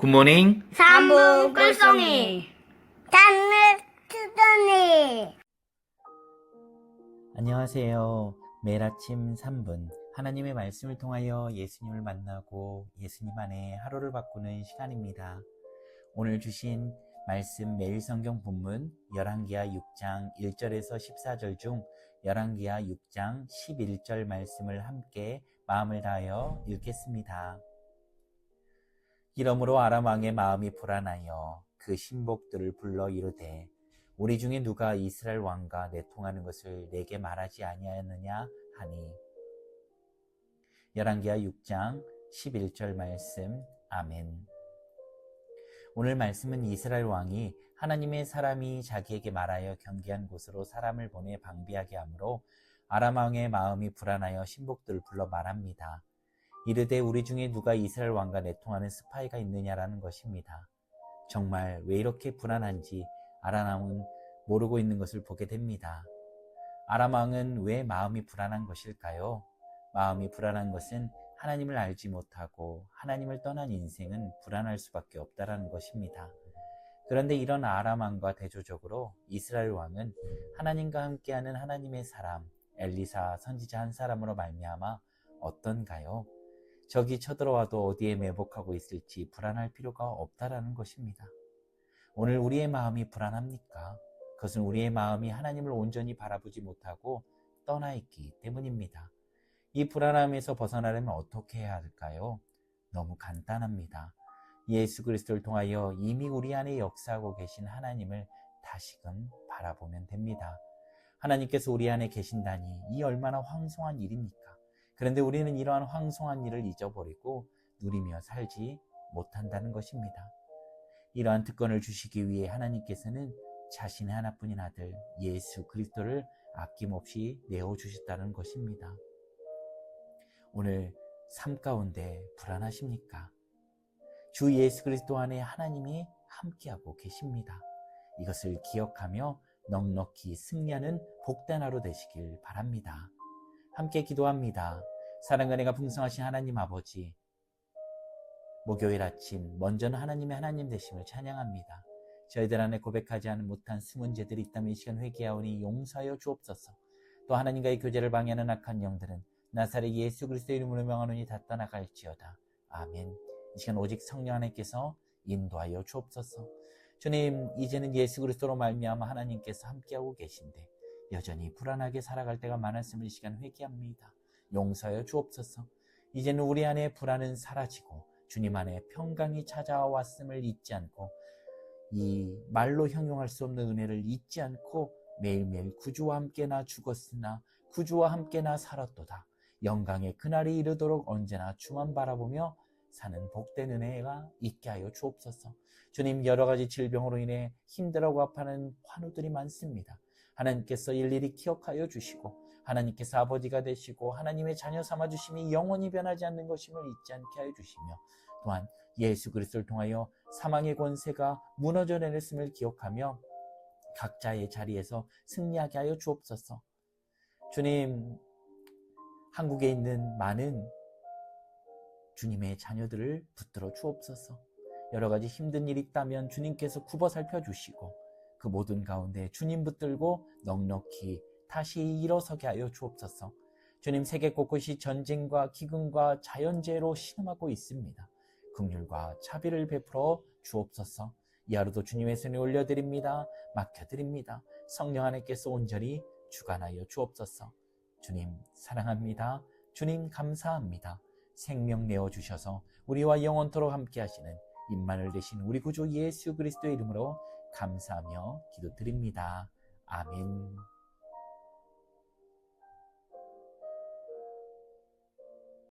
굿모닝. 삼부 꿀송이 단물 투don이 안녕하세요. 매일 아침 3분 하나님의 말씀을 통하여 예수님을 만나고 예수님 안에 하루를 바꾸는 시간입니다. 오늘 주신 말씀 매일 성경 본문 열왕기하 6장 1절에서 14절 중 열왕기하 6장 11절 말씀을 함께 마음을 다하여 읽겠습니다. 이러므로 아람 왕의 마음이 불안하여 그 신복들을 불러 이르되 우리 중에 누가 이스라엘 왕과 내통하는 것을 내게 말하지 아니하였느냐 하니 열왕기하 6장 11절 말씀 아멘. 오늘 말씀은 이스라엘 왕이 하나님의 사람이 자기에게 말하여 경계한 곳으로 사람을 보내 방비하게 하므로 아람 왕의 마음이 불안하여 신복들을 불러 말합니다. 이르되 우리 중에 누가 이스라엘 왕과 내통하는 스파이가 있느냐라는 것입니다. 정말 왜 이렇게 불안한지 아람 왕은 모르고 있는 것을 보게 됩니다. 아람 왕은 왜 마음이 불안한 것일까요? 마음이 불안한 것은 하나님을 알지 못하고 하나님을 떠난 인생은 불안할 수밖에 없다라는 것입니다. 그런데 이런 아람 왕과 대조적으로 이스라엘 왕은 하나님과 함께하는 하나님의 사람 엘리사 선지자 한 사람으로 말미암아 어떤가요? 적이 쳐들어와도 어디에 매복하고 있을지 불안할 필요가 없다라는 것입니다. 오늘 우리의 마음이 불안합니까? 그것은 우리의 마음이 하나님을 온전히 바라보지 못하고 떠나 있기 때문입니다. 이 불안함에서 벗어나려면 어떻게 해야 할까요? 너무 간단합니다. 예수 그리스도를 통하여 이미 우리 안에 역사하고 계신 하나님을 다시금 바라보면 됩니다. 하나님께서 우리 안에 계신다니 이 얼마나 황송한 일입니까? 그런데 우리는 이러한 황송한 일을 잊어버리고 누리며 살지 못한다는 것입니다. 이러한 특권을 주시기 위해 하나님께서는 자신의 하나뿐인 아들 예수 그리스도를 아낌없이 내어 주셨다는 것입니다. 오늘 삶 가운데 불안하십니까? 주 예수 그리스도 안에 하나님이 함께하고 계십니다. 이것을 기억하며 넉넉히 승리하는 복된 하루 되시길 바랍니다. 함께 기도합니다. 사랑과 내가 풍성하신 하나님 아버지, 목요일 아침 먼저는 하나님의 하나님 되심을 찬양합니다. 저희들 안에 고백하지 않은 못한 숨은 죄들이 있다면 이 시간 회개하오니 용서하여 주옵소서. 또 하나님과의 교제를 방해하는 악한 영들은 나사렛 예수 그리스도의 이름으로 명하노니 다 떠나갈지어다. 아멘. 이 시간 오직 성령 하나님께서 인도하여 주옵소서. 주님, 이제는 예수 그리스도로 말미암아 하나님께서 함께하고 계신데 여전히 불안하게 살아갈 때가 많았음을 이 시간 회개합니다. 용서하여 주옵소서. 이제는 우리 안에 불안은 사라지고 주님 안에 평강이 찾아왔음을 잊지 않고 이 말로 형용할 수 없는 은혜를 잊지 않고 매일매일 구주와 함께 나 죽었으나 구주와 함께 나 살았도다. 영광의 그날이 이르도록 언제나 주만 바라보며 사는 복된 은혜가 있게 하여 주옵소서. 주님 여러 가지 질병으로 인해 힘들어하고 아파하는 환우들이 많습니다. 하나님께서 일일이 기억하여 주시고 하나님께서 아버지가 되시고 하나님의 자녀 삼아 주심이 영원히 변하지 않는 것임을 잊지 않게 하여 주시며 또한 예수 그리스도를 통하여 사망의 권세가 무너져 내렸음을 기억하며 각자의 자리에서 승리하게 하여 주옵소서. 주님, 한국에 있는 많은 주님의 자녀들을 붙들어 주옵소서. 여러 가지 힘든 일이 있다면 주님께서 굽어 살펴 주시고 그 모든 가운데 주님 붙들고 넉넉히 다시 일어서게 하여 주옵소서. 주님 세계 곳곳이 전쟁과 기근과 자연재해로 신음하고 있습니다. 긍휼과 자비를 베풀어 주옵소서. 이 하루도 주님의 손에 올려드립니다. 맡겨드립니다. 성령 하나님께서 온전히 주관하여 주옵소서. 주님 사랑합니다. 주님 감사합니다. 생명 내어 주셔서 우리와 영원토록 함께 하시는 임만을 되신 우리 구주 예수 그리스도의 이름으로 감사하며 기도드립니다. 아멘.